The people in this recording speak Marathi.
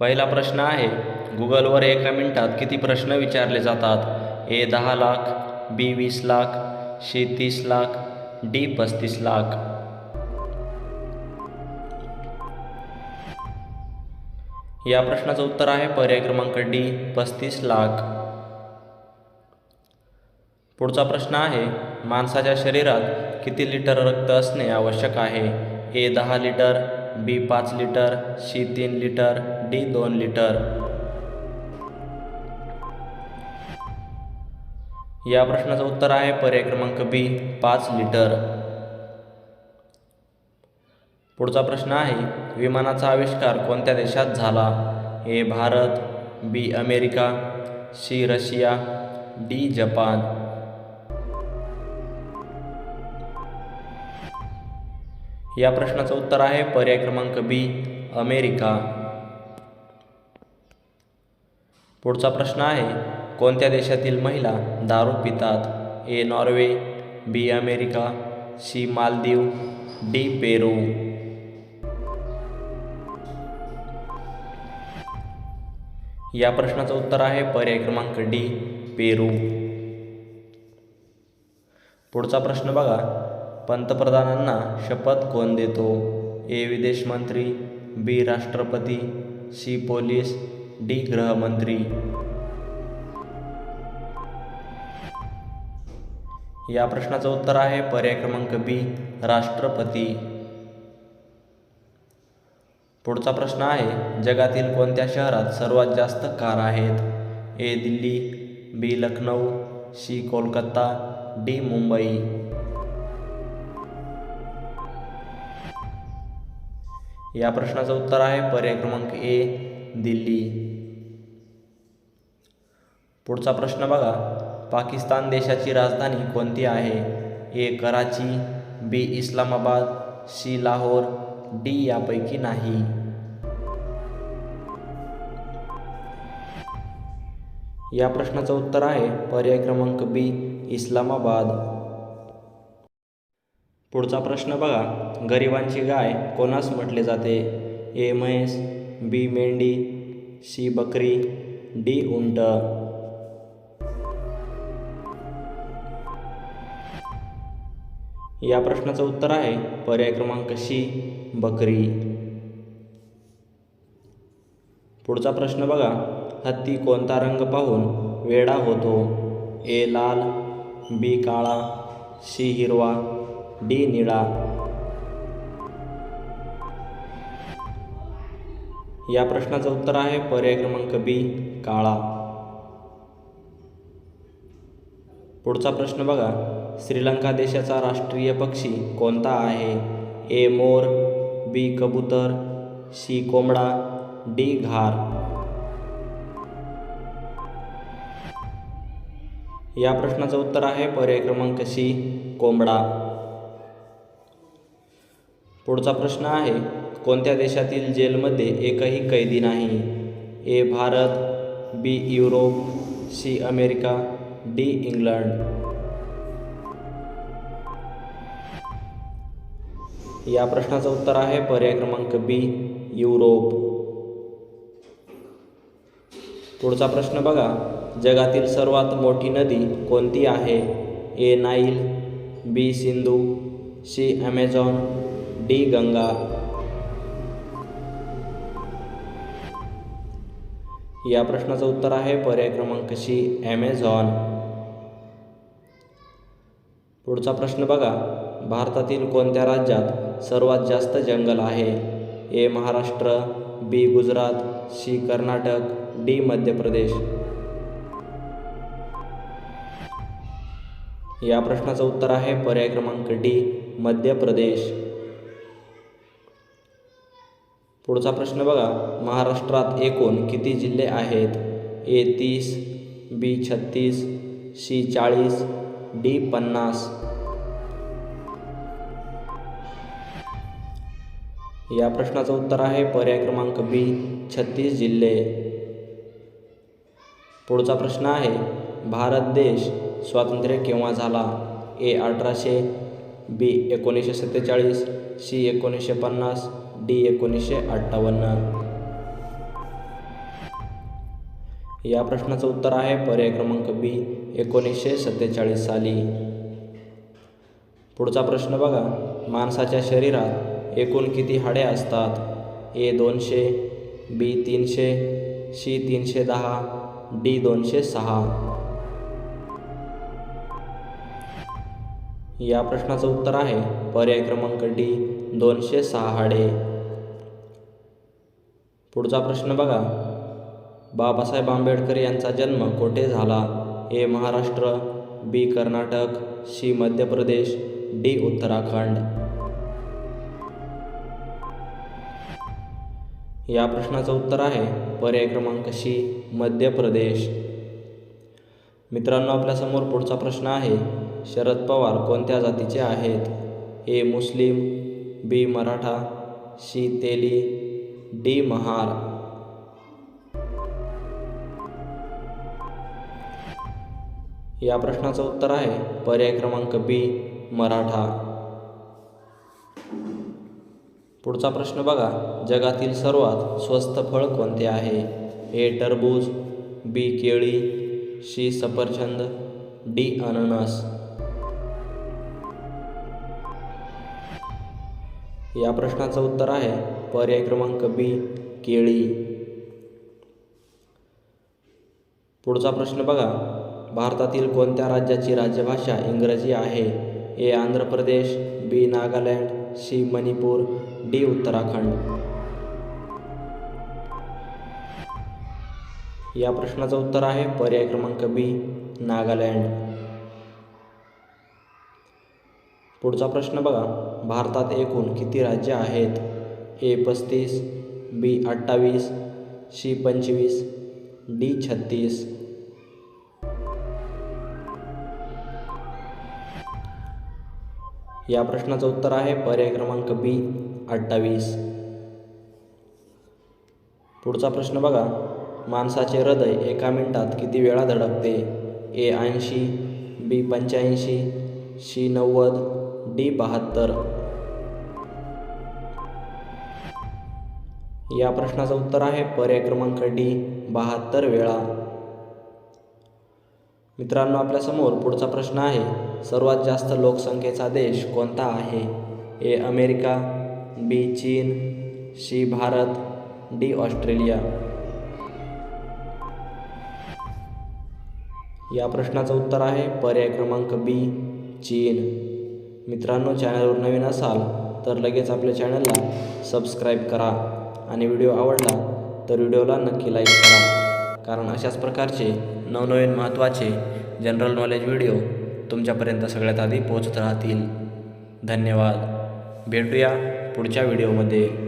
पहिला प्रश्न आहे गुगलवर एका मिनिटात किती प्रश्न विचारले जातात? ए दहा लाख बी वीस लाख सी तीस लाख डी पस्तीस लाख. या प्रश्नाचं उत्तर आहे पर्याय क्रमांक डी पस्तीस लाख. पुढचा प्रश्न आहे माणसाच्या शरीरात किती लिटर रक्त असणे आवश्यक आहे? ए दहा लिटर बी पाच लिटर सी तीन लिटर डी दोन लिटर. या प्रश्नाचं उत्तर आहे पर्याय क्रमांक बी पाच लिटर. पुढचा प्रश्न आहे विमानाचा आविष्कार कोणत्या देशात झाला? A Bharat B America C Russia D Japan. या प्रश्नाचं उत्तर आहे. पर्याय क्रमांक बी अमेरिका. पुढचा प्रश्न आहे कोणत्या देशातील महिला दारू पितात? A Norway B America C Maldives D Peru. या प्रश्नाचं उत्तर आहे पर्याय क्रमांक डी पेरू. पुढचा प्रश्न बघा पंतप्रधानांना शपथ कोण देतो? ए. विदेश मंत्री बी. राष्ट्रपती सी. Police D. गृहमंत्री. या प्रश्नाचं उत्तर आहे पर्याय क्रमांक बी राष्ट्रपती. पुढचा प्रश्न आहे जगातील कोणत्या शहरात सर्वात जास्त कार आहेत? A. Delhi B. Lucknow C. Kolkata D. Mumbai. या प्रश्नाचं उत्तर आहे. पर्याय क्रमांक ए दिल्ली. पुढचा प्रश्न बघा. पाकिस्तान देशाची राजधानी कोणती आहे? A Karachi B Islamabad C Lahore D यापैकी नाही. या प्रश्नाचं उत्तर आहे. पर्याय क्रमांक बी इस्लामाबाद. पुढचा प्रश्न बघा. गरिबांची गाय कोणास म्हटले जाते? ए म्हैस बी मेंढी सी बकरी डी उंट. या प्रश्नाचं उत्तर आहे पर्याय क्रमांक सी बकरी. पुढचा प्रश्न बघा. हत्ती कोणता रंग पाहून वेडा होतो? ए लाल बी काळा सी हिरवा डी निळा. या प्रश्नाचं उत्तर आहे पर्याय क्रमांक बी काळा. पुढचा प्रश्न बघा. श्रीलंका देशाचा राष्ट्रीय पक्षी कोणता आहे? ए मोर बी कबूतर सी कोंबडा डी घार. या प्रश्नाचं उत्तर आहे. पर्याय क्रमांक सी कोंबडा. पुढचा प्रश्न आहे कोणत्या देशातील जेलमध्ये एकही कैदी नाही? A Bharat B Europe C America D England. या प्रश्नाचं उत्तर आहे पर्याय क्रमांक बी युरोप. पुढचा प्रश्न बघा जगातील सर्वात मोठी नदी कोणती आहे? A Nile B Sindhu C Amazon D Ganga. या प्रश्नाचं उत्तर आहे पर्याय क्रमांक सी ॲमेझॉन पुढचा प्रश्न बघा. भारतातील कोणत्या राज्यात सर्वात जास्त जंगल आहे? A Maharashtra B Gujarat C Karnataka D Madhya Pradesh. या प्रश्नाचं उत्तर आहे पर्याय क्रमांक डी मध्य प्रदेश. पुढचा प्रश्न बघा महाराष्ट्रात एकूण किती जिल्हे आहेत? ए तीस बी छत्तीस सी चाळीस डी पन्नास. या प्रश्नाचं उत्तर आहे पर्याय क्रमांक बी छत्तीस जिल्हे. पुढचा प्रश्न आहे भारत देश स्वातंत्र्य केव्हा झाला? ए अठराशे बी एकोणीसशे सत्तेचाळीस सी एकोणीसशे पन्नास डी एकोणीसशे अठ्ठावन्न. या प्रश्नाचं उत्तर आहे पर्याय क्रमांक बी एकोणीसशे सत्तेचाळीस साली. पुढचा प्रश्न बघा. माणसाच्या शरीरात एकूण किती हाडे असतात? ए दोनशे बी तीनशे सी तीनशे दहा डी दोनशे सहा. या प्रश्नाचं उत्तर आहे. पर्याय क्रमांक डी दोनशे सहाडे पुढचा प्रश्न बघा. बाबासाहेब आंबेडकर यांचा जन्म कोठे झाला? A Maharashtra B Karnataka C Madhya Pradesh D Uttarakhand. या प्रश्नाचं उत्तर आहे. पर्याय क्रमांक सी मध्य प्रदेश. मित्रांनो आपल्यासमोर पुढचा प्रश्न आहे. शरद पवार कोणत्या जातीचे आहेत? A. Muslim B. Maratha C. Teli D. Mahar. या प्रश्नाचं उत्तर आहे पर्याय क्रमांक बी मराठा. पुढचा प्रश्न बघा. जगातील सर्वात स्वस्त फळ कोणते आहे? ए. टरबूज बी. केळी सी. सफरचंद डी. अननस. या प्रश्नाचं उत्तर आहे पर्याय क्रमांक बी केळी. पुढचा प्रश्न बघा. भारतातील कोणत्या राज्याची राज्यभाषा इंग्रजी आहे? A Andhra Pradesh B Nagaland C Manipur D Uttarakhand. या प्रश्नाचं उत्तर आहे पर्याय क्रमांक बी नागालँड. पुढचा प्रश्न बघा. भारतात एकूण किती राज्य आहेत? ए पस्तीस बी अठ्ठावीस सी पंचवीस डी छत्तीस. या प्रश्नाचं उत्तर आहे पर्याय क्रमांक बी अठ्ठावीस. पुढचा प्रश्न बघा. माणसाचे हृदय एका मिनिटात किती वेळा धडकते? ए ऐंशी बी पंच्याऐंशी सी नव्वद डी बहात्तर. या प्रश्नाचं उत्तर आहे पर्याय क्रमांक डी बहात्तर वेळा. मित्रांनो आपल्यासमोर पुढचा प्रश्न आहे सर्वात जास्त लोकसंख्येचा देश कोणता आहे? ए अमेरिका बी चीन सी भारत डी ऑस्ट्रेलिया. या प्रश्नाचं उत्तर आहे पर्याय क्रमांक बी चीन. मित्रांनो चॅनलवर नवीन असाल तर लगेच आपल्या चॅनलला सबस्क्राईब करा आणि व्हिडिओ आवडला तर व्हिडिओला नक्की लाईक करा. कारण अशाच प्रकारचे नवनवीन महत्त्वाचे जनरल नॉलेज व्हिडिओ तुमच्यापर्यंत सगळ्यात आधी पोहोचत राहतील. धन्यवाद. भेटूया पुढच्या व्हिडिओमध्ये.